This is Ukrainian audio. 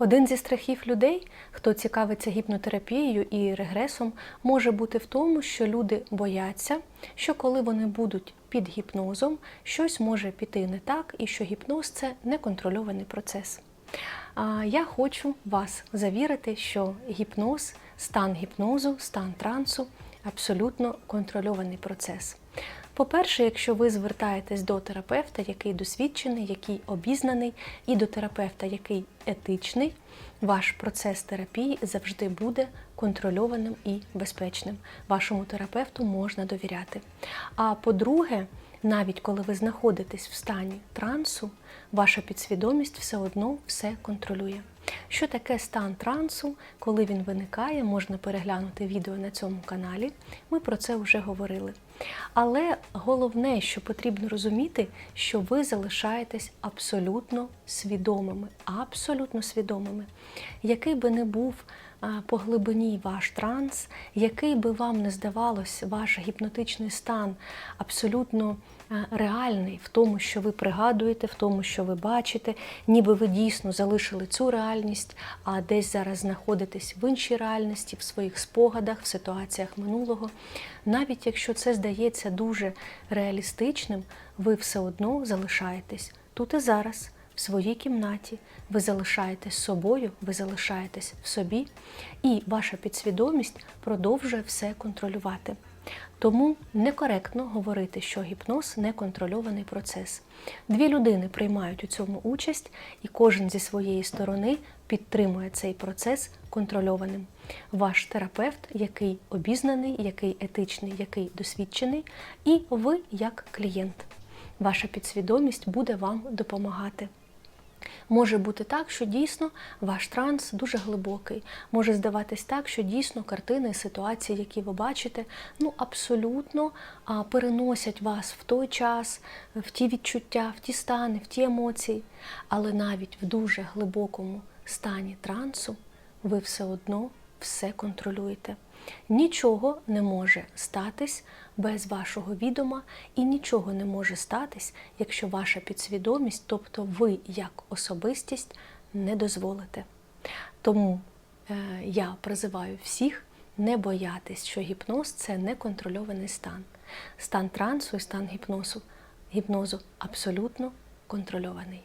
Один зі страхів людей, хто цікавиться гіпнотерапією і регресом, може бути в тому, що люди бояться, що коли вони будуть під гіпнозом, щось може піти не так, і що гіпноз це неконтрольований процес. А Я хочу вас завірити, що гіпноз, стан гіпнозу, стан трансу абсолютно контрольований процес. По-перше, якщо ви звертаєтесь до терапевта, який досвідчений, який обізнаний, і до терапевта, який етичний, ваш процес терапії завжди буде контрольованим і безпечним. Вашому терапевту можна довіряти. А по-друге, навіть коли ви знаходитесь в стані трансу, ваша підсвідомість все одно все контролює. Що таке стан трансу, коли він виникає, можна переглянути відео на цьому каналі. Ми про це вже говорили. Але головне, що потрібно розуміти, що ви залишаєтесь абсолютно свідомими, абсолютно свідомими. Який би не був по глибині ваш транс, який би вам не здавалось ваш гіпнотичний стан абсолютно реальний в тому, що ви пригадуєте, в тому, що ви бачите, ніби ви дійсно залишили цю реальність, а десь зараз знаходитесь в іншій реальності, в своїх спогадах, в ситуаціях минулого. Навіть якщо це здається дуже реалістичним, ви все одно залишаєтесь тут і зараз, в своїй кімнаті, ви залишаєтесь собою, ви залишаєтесь в собі, і ваша підсвідомість продовжує все контролювати. Тому некоректно говорити, що гіпноз неконтрольований процес. Дві людини приймають у цьому участь, і кожен зі своєї сторони підтримує цей процес контрольованим. Ваш терапевт, який обізнаний, який етичний, який досвідчений, і ви як клієнт. Ваша підсвідомість буде вам допомагати. Може бути так, що дійсно ваш транс дуже глибокий. Може здаватись так, що дійсно картини, ситуації, які ви бачите, ну абсолютно переносять вас в той час, в ті відчуття, в ті стани, в ті емоції. Але навіть в дуже глибокому стані трансу ви все одно все контролюєте. Нічого не може статись без вашого відома, і нічого не може статись, якщо ваша підсвідомість, тобто ви як особистість, не дозволите. Тому е, я призиваю всіх не боятись, що гіпноз це неконтрольований стан. Стан трансу і стан гіпнозу, гіпнозу абсолютно контрольований.